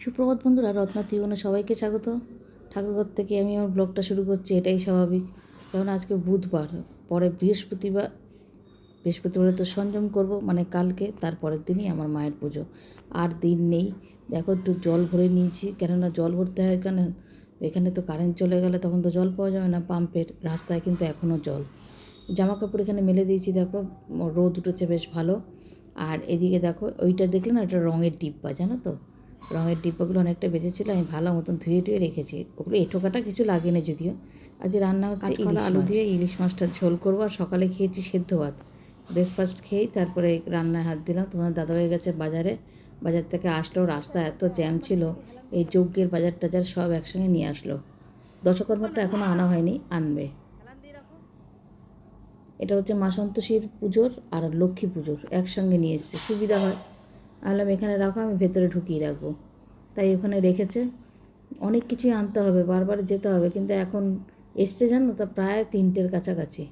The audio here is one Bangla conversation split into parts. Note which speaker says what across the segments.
Speaker 1: সুপ্রভাত বন্ধুরা, রত্না ত্রিভুবনে সবাইকে স্বাগত। ঠাকুরঘর থেকে আমি আমার ব্লগটা শুরু করছি, এটাই স্বাভাবিক। কারণ আজকে বুধবার, পরে বৃহস্পতিবার বৃহস্পতিবারে তো সংযম করব মানে কালকে, তারপরের দিনই আমার মায়ের পুজো। আর দিন নেই। দেখো, একটু জল ভরে নিয়েছি। কেননা জল ভরতে হয় কেন? এখানে তো কারেন্ট চলে গেলে তখন তো জল পাওয়া যাবে না পাম্পের রাস্তায় কিন্তু এখনও জল। জামা কাপড় এখানে মেলে দিয়েছি, দেখো। রোদ উঠেছে, বেশ ভালো। আর এদিকে দেখো, ওইটা দেখলে না এটা রঙের ডিব্বা, জানো তো? রঙের ডিব্বাগুলো অনেকটা বেঁচেছিলো আমি ভালো মতন ধুয়ে টুয়ে রেখেছি। ওগুলো এঁঠোকাটা কিছু লাগে না যদিও। আজ রান্না হচ্ছে ইলিশ আলু দিয়ে ইলিশ মাছটা ঝোল করব আর সকালে খেয়েছি সেদ্ধ ভাত। ব্রেকফাস্ট খেয়েই তারপরে রান্নায় হাত দিলাম। তোমার দাদা হয়ে গেছে বাজারে বাজার থেকে আসলো রাস্তা এত জ্যাম ছিল এই যজ্ঞের বাজার টাজার সব একসঙ্গে নিয়ে আসলো। দশকর্মাটা এখনও আনা হয়নি আনবে। এটা হচ্ছে মা সন্তোষীর পুজোর আর লক্ষ্মী পুজোর একসঙ্গে নিয়ে এসছে। সুবিধা হয়। আলাম, এখানে রাখো, আমি ভেতরে ঢুকিয়ে রাখব। তাই ওখানে রেখেছে। অনেক কিছুই আনতে হবে, বারবার যেতে হবে, কিন্তু এখন এসছে জানো তো, প্রায় তিনটের কাছাকাছি।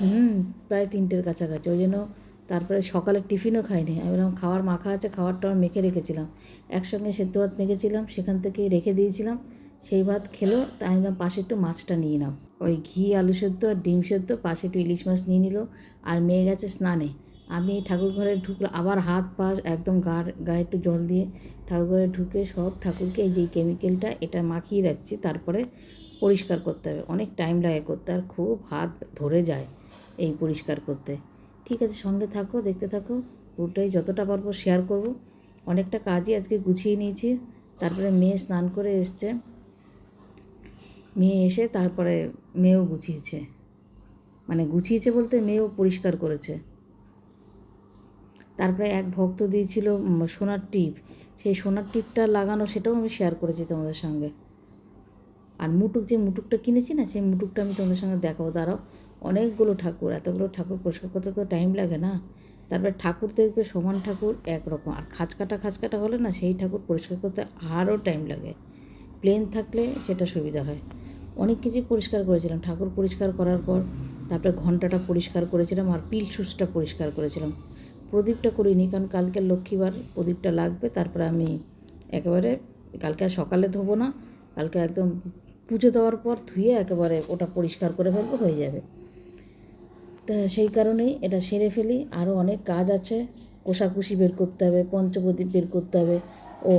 Speaker 1: হুম, প্রায় তিনটের কাছাকাছি। ওই জন্য তারপরে সকালে টিফিনও খাইনি। আমি বললাম খাওয়ার মাখা আছে, খাওয়ারটা আমি মেখে রেখেছিলাম। একসঙ্গে সেদ্ধ ভাত মেখেছিলাম, সেখান থেকে রেখে দিয়েছিলাম। সেই ভাত খেলো তাই আমি পাশে একটু মাছটা নিয়ে নাও। ওই ঘি, আলু সেদ্ধ আর ডিম সেদ্ধ, পাশে একটু ইলিশ মাছ নিয়ে নিল, আর মেয়ে গেছে স্নানে। আমি ঠাকুর ঘরে ঢুকলো, আবার হাত পা একদম গার গায়ে একটু জল দিয়ে ঠাকুর ঘরে ঢুকে সব ঠাকুরকে এই যে কেমিক্যালটা এটা মাখিয়ে রাখছি, তারপরে পরিষ্কার করতে হবে। অনেক টাইম লাগে করতে, আর খুব হাত ধরে যায় এই পরিষ্কার করতে। ঠিক আছে, সঙ্গে থাকো, দেখতে থাকো, পুরোটাই যতটা পারব শেয়ার করব। অনেকটা কাজই আজকে গুছিয়ে নিয়েছি, তারপরে মেয়ে স্নান করে এসছে। মেয়ে এসে তারপরে মেয়েও গুছিয়েছে। মানে গুছিয়েছে বলতে মেয়েও পরিষ্কার করেছে। তারপরে এক ভক্ত দিয়েছিল সোনার টিপ। সেই সোনার টিপটা লাগানো সেটাও আমি শেয়ার করেছি তোমাদের সঙ্গে। আর মুটুক যে মুটুকটা কিনেছি না, সেই মুটুকটা আমি তোমাদের সঙ্গে দেখাবো। দাঁড়াও, অনেকগুলো ঠাকুর, এতগুলো ঠাকুর পরিষ্কার করতে তো টাইম লাগে না। তারপরে ঠাকুর দেখবে সমান ঠাকুর একরকম। আর খাঁচকাটা খাঁচকাটা হলে না, সেই ঠাকুর পরিষ্কার করতে আরও টাইম লাগে। প্লেন থাকলে সেটা সুবিধা হয়। অনেক কিছুই পরিষ্কার করেছিলাম। ঠাকুর পরিষ্কার করার পর, তারপরে ঘন্টাটা পরিষ্কার করেছিলাম আর পিল সুসটা পরিষ্কার করেছিলাম। প্রদীপটা করিনি, কারণ কালকে লক্ষ্মীবার প্রদীপটা লাগবে, তারপরে আমি একেবারে কালকে আর সকালে ধোবো না, কালকে একদম পুজো দেওয়ার পর ধুয়ে একেবারে ওটা পরিষ্কার করে ফেলব, হয়ে যাবে। তা সেই কারণেই এটা সেরে ফেলি, আরও অনেক কাজ আছে, কোষাকুষি বের করতে হবে, পঞ্চপ্রদীপ বের করতে হবে, ও,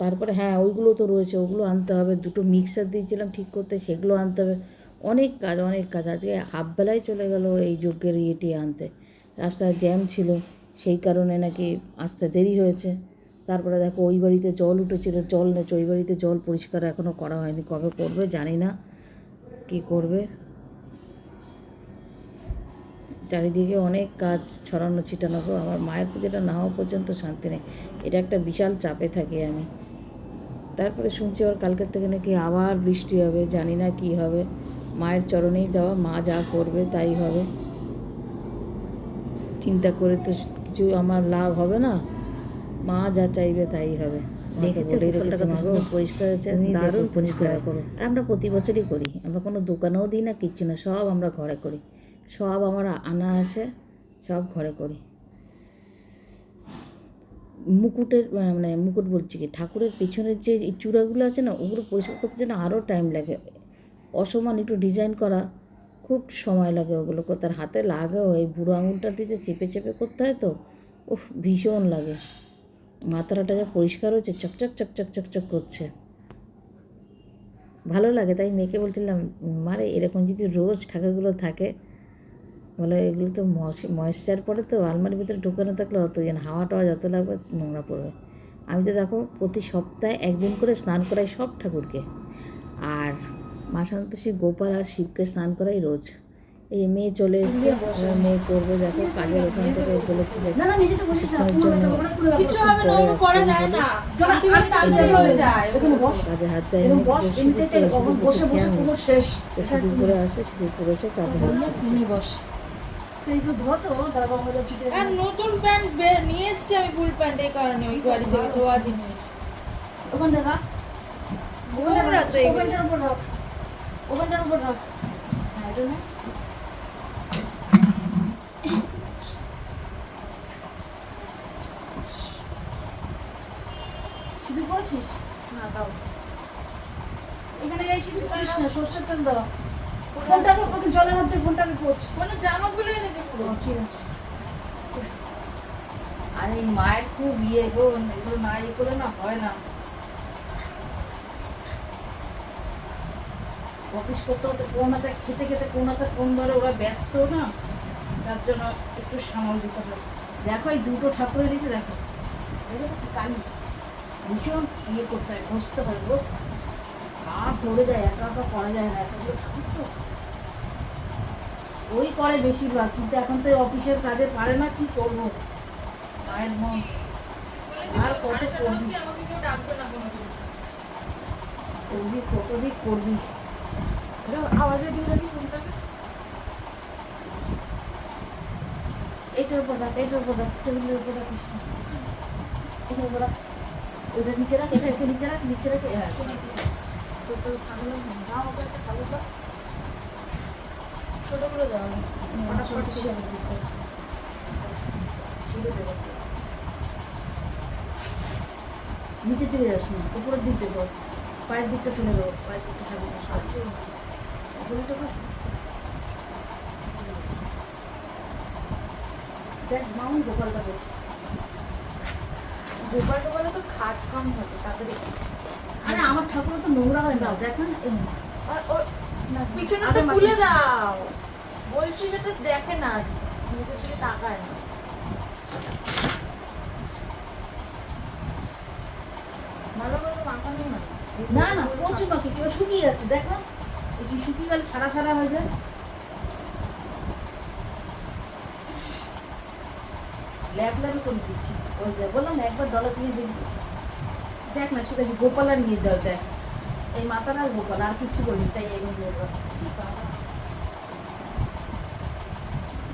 Speaker 1: তারপরে হ্যাঁ ওইগুলো তো রয়েছে, ওগুলো আনতে হবে, দুটো মিক্সার দিয়েছিলাম ঠিক করতে, সেগুলো আনতে হবে, অনেক কাজ অনেক কাজ, আজকে হাফ বেলায় চলে গেল এই যজ্ঞের ইয়েটি আনতে, রাস্তায় জ্যাম ছিল সেই কারণে নাকি আসতে দেরি হয়েছে। তারপরে দেখো, ওই বাড়িতে জল উঠেছিল, জল নেছে ওই বাড়িতে জল পরিষ্কার এখনও করা হয়নি। কবে করবে জানি না, কি করবে? চারিদিকে অনেক কাজ ছড়ানো ছিটানো আমার মায়ের পুজোটা না হওয়া পর্যন্ত শান্তি নেই। এটা একটা বিশাল চাপে থাকি আমি। তারপরে শুনছি আবার কালকের থেকে নাকি আবার বৃষ্টি হবে, জানি না কি হবে। মায়ের চরণেই দেওয়া, মা যা করবে তাই হবে। চিন্তা করে তো কিছু আমার লাভ হবে না। মা যা চাইবে তাই হবে। দেখেছ বোতলটা পরিষ্কার হয়েছে। দারুণ পরিষ্কার করো। আর আমরা প্রতি বছরই করি। আমরা কোনো দোকানেও দিই না কিচ্ছু না। সব আমরা ঘরে করি। সব আমার আনা আছে সব ঘরে করি। মুকুটের মানে মুকুট বলছি কি ঠাকুরের পিছনের যে চূড়াগুলো আছে না ওগুলো পরিষ্কার করতে জন্য আরও টাইম লাগে। অসমান একটু ডিজাইন করা। খুব সময় লাগে ওগুলো আর হাতে লাগেও এই বুড়ো আঙুলটা দিতে চেপে চেপে করতে হয় তো, উফ, ভীষণ লাগে। মাথাটা যা পরিষ্কার হচ্ছে, চকচক চকচক চকচক করছে। ভালো লাগে, তাই মেয়েকে বলছিলাম, মারে, এরকম যদি রোজ ঠাকুরগুলো থাকে, বলে এগুলো তো ময়েশ্চার পড়ে তো আলমারির ভিতরে ঢুকানো থাকলে অত যেন হাওয়া টাওয়া যত লাগবে নোংরা পড়বে। আমি তো দেখো, প্রতি সপ্তাহে একদিন করে স্নান করাই সব ঠাকুরকে। আর মা সন্তোষী গোপাল আর শিবকে স্নান করাই রোজ। এই মেয়ে চলে এসছে মেয়ে করবে দেখো কাজের ওখান থেকে বলেছি যে
Speaker 2: হয়ে
Speaker 1: কাজে হাত দেয় করে আসে সিঁদুর করেছে কাজে হাত
Speaker 2: আর নতুন প্যান্ট নিয়ে এসছি আমি ফুল প্যান্ট এই কারণে ওই বাড়ি থেকে ধোয়া জিনিস।
Speaker 3: ওখানটা রাখ
Speaker 2: নোংরা তো এগুলো।
Speaker 3: ওখানটার উপর রাখ। ওখানটার উপর রাখ হ্যাঁ এটা নে। সিঁদুর করেছিস
Speaker 2: না দাও।
Speaker 3: এখানে এই সিঁদুর করিস না সর্ষের তেল দাও। ফোনটাকে প্রথম জলের মধ্যে ফোনটাকে পোছ
Speaker 2: মানে জামা খুলে এনেছে পুরো।
Speaker 3: ঠিক আছে। আর এই মায়ের খুব ইয়ে গো এগুলো না ইয়ে করে না হয় না। অফিস করতে করতে কোন হাতে খেতে খেতে কোন হাতে কোন ধরে ওরা ব্যস্ত না তার জন্য একটু সামাল দিতে হয়। দেখো এই দুটো ঠাকুরের দিকে দেখো। দেখো তো কি কালি? ভীষণ ইয়ে করতে হয় ঘষতে হয় গো। আর ধরে যায় একা একা করা যায় না এতগুলো ঠাকুর তো। ওই করে বেশিরভাগ কিন্তু এখন তো অফিসের কাজে পারে না কি করব? মায়ের মন। আর কত করবি?
Speaker 2: না
Speaker 3: করবি কত দিক করবি?
Speaker 2: আওয়াজে দিয়ে রাখি ফোনটাকে
Speaker 3: এইটার উপর রাখ এইটার টেবিলের উপর এটার উপর রাখ নিচে রাখ এটা একে নিচে রাখ নিচে রাখ এটা নিচে রাখ। তো তো না ওটা একটা ভালো দাও।
Speaker 2: ছোট করে দেওয়া
Speaker 3: ওটা সব ছিঁড়ে দিতে ছিঁড়ে দেবো। নিচের দিকে যাস না উপরের দিক দেবো পায়ের দিকটা ফেলে দেবো পায়ের দিকটা কর। দেখ মামুন গোপালটা করছে
Speaker 2: গোপাল টোপালে তো খাজ কম থাকে তাদের
Speaker 3: আরে আমার ঠাকুর তো নোংরা হয় না। দেখ না
Speaker 2: আর ও
Speaker 3: না,
Speaker 2: পিছনে খুলে দাও। বলছি যেটা দেখে না মুখের দিকে তাকায় না ভালো করে মাখানো না
Speaker 3: না, প্রচুর কিছু ও শুকিয়ে যাচ্ছে, দেখ না। এই শুকিয়ে গেলে ছাড়া ছাড়া হয়ে যায়। ল্যাপ ল্যাপে করে দিচ্ছি। ওই বললাম একবার দলা দিয়ে দেখবি। দেখ না, শুধু গোপাল নিয়ে দাও দেখ। এই মাতার আর গোপাল, আর কিচ্ছু করিনি তাই বলব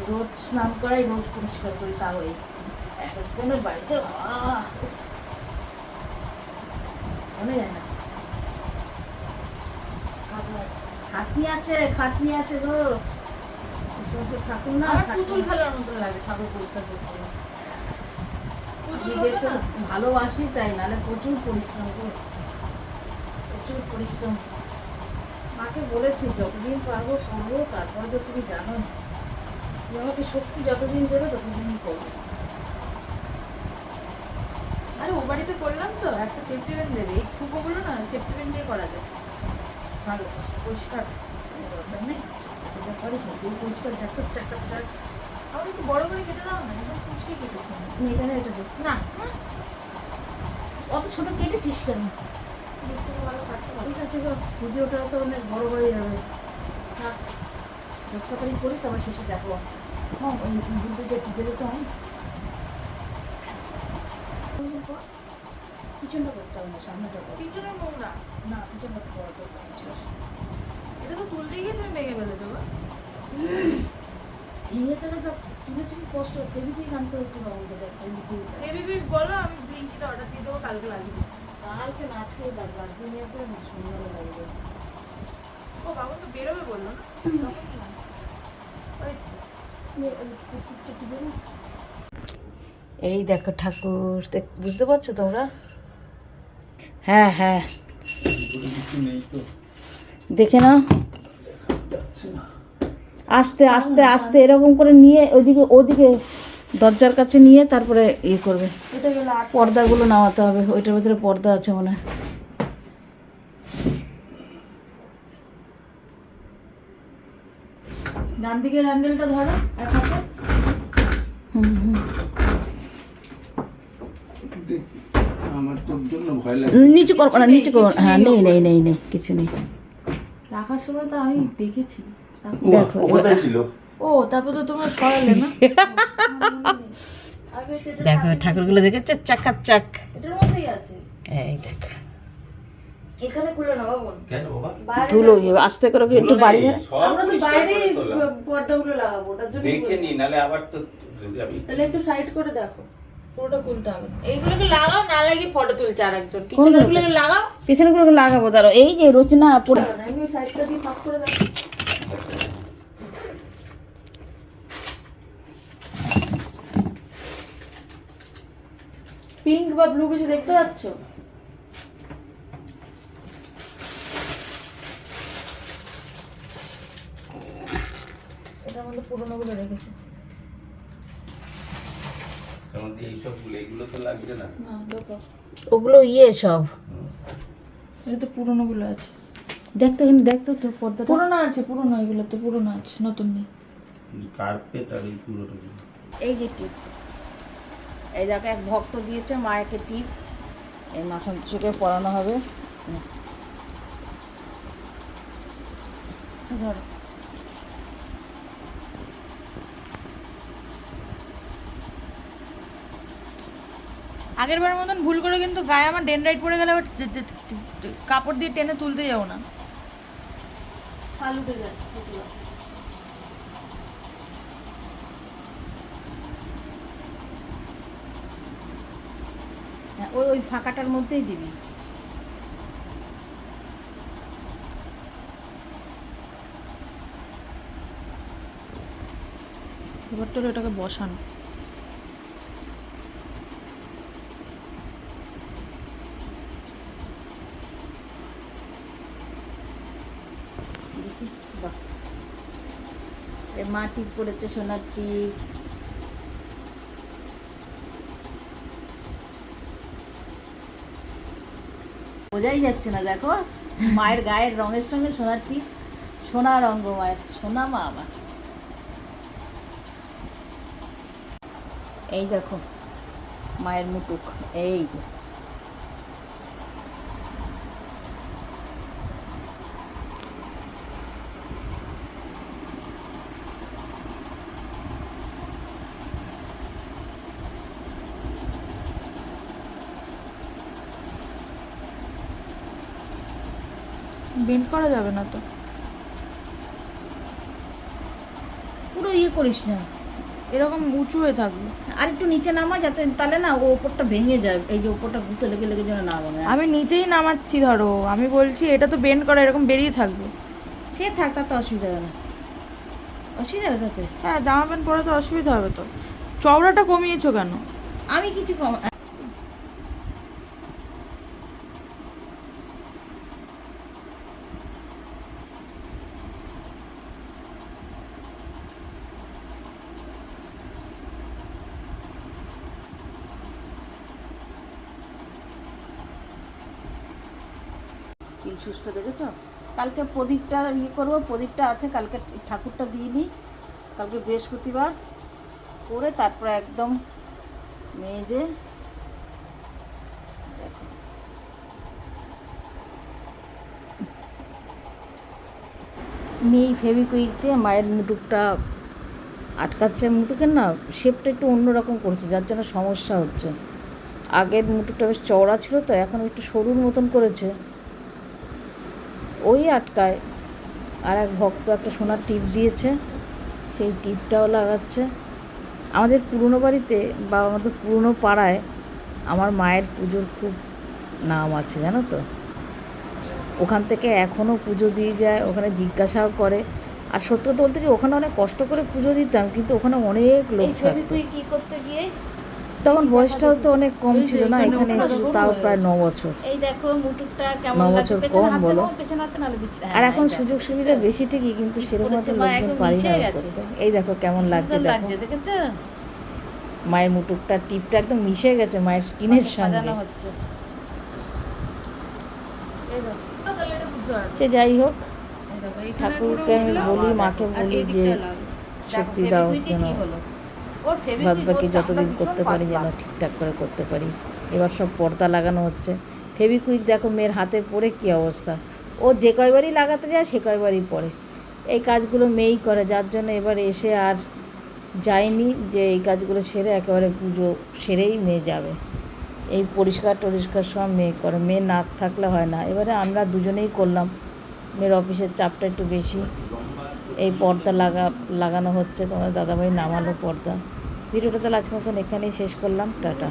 Speaker 3: রোজ স্নান করাই, রোজ পরিষ্কার করি তা ওই একজনের বাড়িতে মনে যায় না। আছে খাটনি আছে গো। ঠাকুর না
Speaker 2: পুতুল খেলার মতো লাগে ঠাকুর পরিষ্কার করতে।
Speaker 3: আমি
Speaker 2: পুতুল
Speaker 3: যেহেতু
Speaker 2: হতো না
Speaker 3: ভালোবাসি তাই নাহলে প্রচুর পরিশ্রম গো। প্রচুর পরিশ্রম। মাকে বলেছি যতদিন পারব করব তারপরে তো তুমি জানো তুমি আমাকে শক্তি যতদিন দেবে ততদিনই করব।
Speaker 2: আরে ও বাড়িতে করলাম তো একটা সেফটি ব্যান্ড দেবে। এই খুবগুলো না সেফটি ব্যান্ড দিয়ে করা যায়।
Speaker 3: ভালো পরিষ্কার। পারিস না তুই পরিষ্কার দেখো চাকা চাক
Speaker 2: আমাকে একটু বড় করে কেটে দাও না একদম কুচকে কেটেছি।
Speaker 3: এখানে এটা দেখ
Speaker 2: না
Speaker 3: অত ছোট কেটেছিস কেন
Speaker 2: থেকে ভালো কাটতে
Speaker 3: ঠিক আছে গো ভিডিওটা তো অনেক বড় হয়ে যাবে থাক যতটাই করি তারপর শেষে দেখো হ্যাঁ ওই ভিডিওটা টিপে দিতে হয় পিছনটা করতে হবে না সামনেটা
Speaker 2: পিছনে নোংরা
Speaker 3: না পিছনটা করা তো ছিল
Speaker 2: এটা তো তুলতে গিয়ে তুমি ভেঙে ফেলেছো গো
Speaker 3: ভেঙে থেকে তুলেছি কি কষ্ট ফেবিকুইক আনতে হচ্ছে বাবুকে দেখ ফেবিকুইক
Speaker 2: বলো আমি ব্লিঙ্কিটা অর্ডার দিয়ে দেবো কালকে লাগিয়ে
Speaker 3: কালকে না আজকে দাগ লাগবে নিয়ে করে না সন্ধ্যাবেলা লাগবে
Speaker 2: ও বাবা তো বেরোবে বলল না?
Speaker 1: এই দেখো ঠাকুর দেখ- বুঝতে পারছ তোমরা? হ্যাঁ হ্যাঁ। দেখে নাও। আস্তে আস্তে আস্তে এরকম করে নিয়ে ওইদিকে ওদিকে দরজার কাছে নিয়ে তারপরে ইয়ে করবে। পর্দাগুলো নামাতে হবে ওইটার ভিতরে পর্দা আছে মনে হয়।
Speaker 3: ডান দিকের হ্যান্ডেলটা ধরো এক হাতে।
Speaker 1: হুম হুম।
Speaker 4: দেখ, আমার তোর জন্য ভয় লাগে।
Speaker 1: নিচে করব না নিচে করব হ্যাঁ নেই নেই নেই নেই কিছু নেই।
Speaker 3: রাখার সময় তো আমি দেখেছি।
Speaker 1: দেখো
Speaker 4: কোথায় ছিল?
Speaker 2: ও তারপর তো তোমরা সরালে না? আমি হচ্ছে এটা
Speaker 1: দেখো ঠাকুরগুলো দেখেছ? চাকা চাক
Speaker 2: এটার মধ্যেই আছে।
Speaker 1: এই দেখো।
Speaker 3: এখানে খুলে নাও বোন
Speaker 4: কেন বাবা?
Speaker 1: ধুলো আস্তে করে একটু বাড়ি
Speaker 3: আমরা তো বাইরে পর্দাগুলো লাগাবো ওটার জন্য
Speaker 4: দেখে নি নালে আবার তো
Speaker 2: তাহলে একটু সাইড করে দেখো পুরোটা খুলতে হবে। এইগুলোকে লাগাও না লাগিয়ে ফটো তুলছে আর একজন লাগাও।
Speaker 1: লাগাবো এই যে রচনা পড়ে
Speaker 2: আমি সাইডটা দিয়ে ফাঁক করে দেখো। পিঙ্ক বা ব্লু কিছু দেখতে পাচ্ছ?
Speaker 1: ওগুলো ইয়ে সব।
Speaker 3: এটা তো আছে।
Speaker 1: দেখতো দেখতো তো
Speaker 3: পুরোনো আছে পুরোনো এগুলো তো পুরোনো আছে নতুন নেই।
Speaker 4: কার্পেট আর এই পুরোটা
Speaker 1: এই গেটটি এই দেখো, এক ভক্ত দিয়েছে মায়েকে টিপ। এই মাসান্তোষকে পড়ানো হবে।
Speaker 2: আগের বার মতন ভুল করে কিন্তু গায়ে আমার ডেনরাইট পড়ে গেলে কাপড় দিয়ে টেনে তুলতে যাও না
Speaker 3: ফালুটে যায়
Speaker 1: হ্যাঁ, ওই ওই ফাঁকাটার মধ্যেই দিবি।
Speaker 2: এবার তোর এটাকে বসানো।
Speaker 1: দেখি, বাহ। এ মা টিপ করেছে, সোনার টিপ বোঝাই যাচ্ছে না, দেখো। মায়ের গায়ের রঙের সঙ্গে সোনার ঠিক সোনা রঙ্গ মায়ের, সোনা মা আমার। এই দেখো, মায়ের মুটুক এই যে।
Speaker 2: বেন্ড করা যাবে না তো।
Speaker 1: পুরো ইয়ে করিস না।
Speaker 2: এরকম উঁচু হয়ে থাকবে।
Speaker 1: আর একটু নিচে নামা যাতে তাহলে না ও ওপরটা ভেঙে যায় এই যে ওপরটা গুঁতো লেগে লেগে যেন না ভাঙে
Speaker 2: আমি নিচেই নামাচ্ছি ধরো আমি বলছি এটা তো বেন্ড করা এরকম বেরিয়ে থাকবে।
Speaker 1: সে থাক তাতে অসুবিধা হবে না। অসুবিধা হবে তাতে?
Speaker 2: হ্যাঁ জামা প্যান্ট পরে তো অসুবিধা হবে তো। চওড়াটা কমিয়েছো কেন?
Speaker 1: আমি কিছু কম সুস্থ দেখেছ? কালকে প্রদীপটা ইয়ে করব, প্রদীপটা আছে, কালকে ঠাকুরটা দিয়ে নিই কালকে বৃহস্পতিবার করে তারপরে একদম মেজে। আমি ফেভিকুইক দিয়ে মায়ের মুটুকটা আটকাচ্ছে, মুটুকের না শেপটা একটু অন্যরকম করছে, যার জন্য সমস্যা হচ্ছে। আগের মুটুকটা বেশ চওড়া ছিল তো, এখন একটু সরুর মতন করেছে। ওই আটকায়। আর এক ভক্ত একটা সোনার টিপ দিয়েছে সেই টিপটাও লাগাচ্ছে। আমাদের পুরনো বাড়িতে বা আমাদের পুরনো পাড়ায় আমার মায়ের পুজোর খুব নাম আছে জানো তো? ওখান থেকে এখনও পুজো দিয়ে যায় ওখানে জিজ্ঞাসাও করে। আর সত্য বলতে কি ওখানে অনেক কষ্ট করে পুজো দিতাম কিন্তু ওখানে অনেক লোক তুই
Speaker 3: কি করতে গিয়ে
Speaker 1: তখন বয়সটাও তো অনেক কম ছিল না
Speaker 3: এখানে
Speaker 1: তাও প্রায় ন। বছর।
Speaker 3: এই দেখো মুটুকটা
Speaker 1: ন
Speaker 3: কেমন লাগছে?
Speaker 1: বছর কম বলো। আর এখন সুযোগ সুবিধা বেশি ঠিকই কিন্তু সেরকম
Speaker 3: মা,
Speaker 1: লোকজন পারি না এই দেখো কেমন লাগছে দেখো। মায়ের মুটুকটা টিপটা একদম মিশে গেছে মায়ের স্কিনের সঙ্গে। সে যাই হোক ঠাকুরকে আমি বলি মাকে বলি যে শক্তি দাও যেন বাদ বাকি যতদিন করতে পারি যেন ঠিকঠাক করে করতে পারি। এবার সব পর্দা লাগানো হচ্ছে। ফেবিকুইক দেখো মেয়ের হাতে পড়ে কি অবস্থা। ও যে কয়বারই লাগাতে যায় সে কয়বারই পড়ে এই কাজগুলো মেয়েই করে যার জন্য এবার এসে আর যায়নি যে এই কাজগুলো সেরে একেবারে পুজো সেরেই মেয়ে যাবে। এই পরিষ্কার টরিষ্কার সব মেয়ে করে। মেয়ে না থাকলে হয় না। এবারে আমরা দুজনেই করলাম। মেয়ের অফিসের চাপটা একটু বেশি। এই পর্দা লাগা, লাগানো হচ্ছে। তোমাদের দাদাভাই নামালো পর্দা। ভিডিওটা তাহলে আজকে মতন এখানেই শেষ করলাম। টাটা।